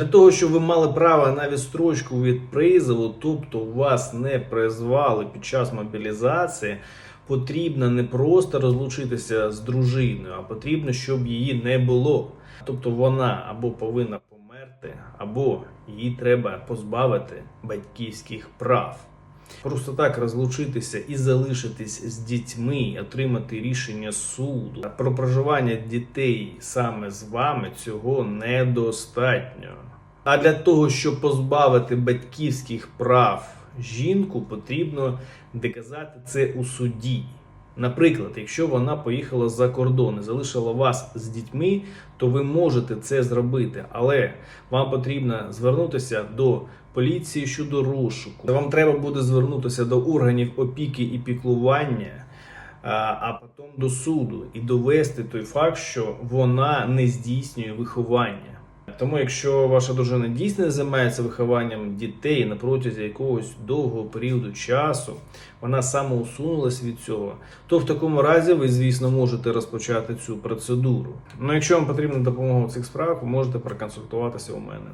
Для того, щоб ви мали право на відстрочку від призову, тобто вас не призвали під час мобілізації, потрібно не просто розлучитися з дружиною, а потрібно, щоб її не було. Тобто вона або повинна померти, або її треба позбавити батьківських прав. Просто так розлучитися і залишитись з дітьми, отримати рішення суду про проживання дітей саме з вами цього недостатньо. А для того, щоб позбавити батьківських прав жінку, потрібно доказати це у суді. Наприклад, якщо вона поїхала за кордон і залишила вас з дітьми, то ви можете це зробити, але вам потрібно звернутися до поліції щодо розшуку. Вам треба буде звернутися до органів опіки і піклування, а, потім до суду і довести той факт, що вона не здійснює виховання. Тому, якщо ваша дружина дійсно займається вихованням дітей на протязі якогось довгого періоду часу, вона самоусунулась від цього, то в такому разі ви, звісно, можете розпочати цю процедуру. Ну, якщо вам потрібна допомога у цих справах, ви можете проконсультуватися у мене.